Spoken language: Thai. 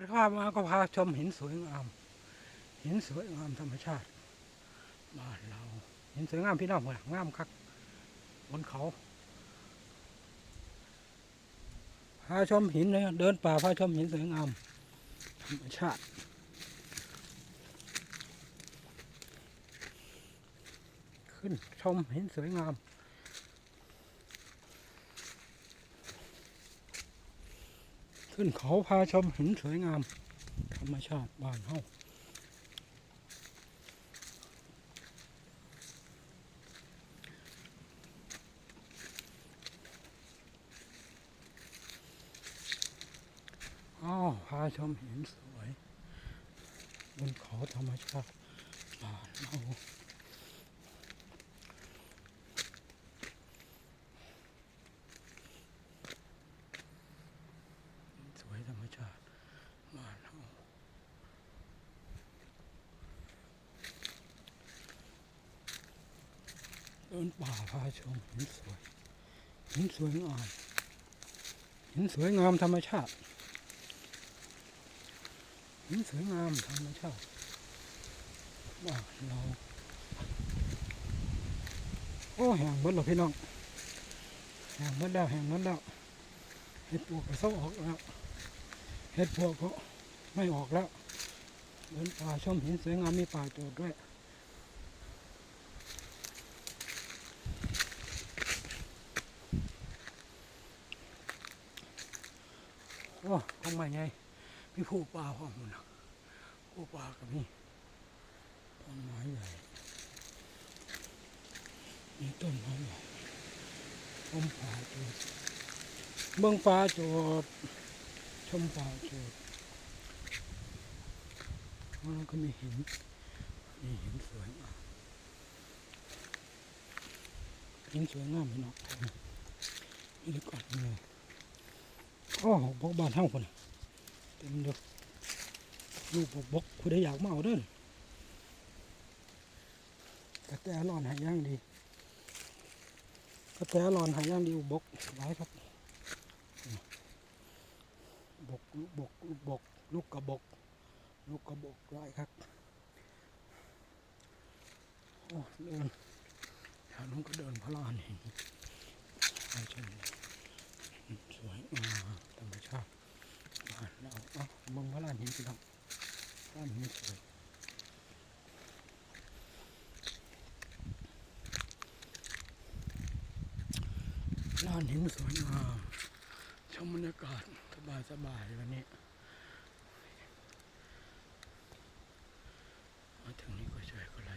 ดข้ามมาก็พาชมหินสวยงาม หินสวยงามธรรมชาติบ้านเรา หินสวยงามพี่น้องเหมือนงามคักบนเขาพาชมหินเลยเดินป่าพาชมหินสวยงามธรรมชาติขึ้นชมหินสวยงาม ขึ้นเขาพาชมหินสวยงาม ธรรมชาติบ้านเฮาอ้าวพาชมหินสวยบนเขาธรรมชาติบ้านเฮา สวยธรรมชาติบ้านเฮา เดินป่าพาชมหินสวยหินสวยงามหินสวยงามธรรมชาติหินสวยงามธรรมชาติบ้าเราโอ้แห่งหมดแล้วพี่น้องแห่งหมดแล้วแห่งหมดแล้วเห็ดปวกก็เศร้าออกแล้วเห็ดปวกก็ไม่ออกแล้วเดินป่าชมหินสวยงามมีป่าโจดด้วย อ้คงไม่ไงมีผู้ป่าพร้อมนะผู้ป่าก็มีต้นไม้ใหญ่มีต้นไม้ใหญ่ต้นป่าโจดเบื้องฟ้าโจดชมฟ้าโจดแล้วก็มีหินมีหินสวยงามหินสวยงามพี่น้องนี่ดีก่อนเลย โอ้บกบานเท่าคนเต็มเด้อลูกบกบกคุณได้อยากมาเอาเด้อกระแตร้อนหายย่างดีกระแตร้อนหายย่างดีอุบกหลายครับบกลูกบกลูกบกลูกกระบกลูกกระบกไล่ครับโอ้เดินแถวนู้นก็เดินพลานเหินไปชมสวยงามธรรมชาติบ้านเราเอ้าเมึง พระลานหินสิครับพระลานหินสวยลานหินสวยงามชมบรรยากาศสบายสบายวันนี้ มาถึงนี้ก็ช่วยก็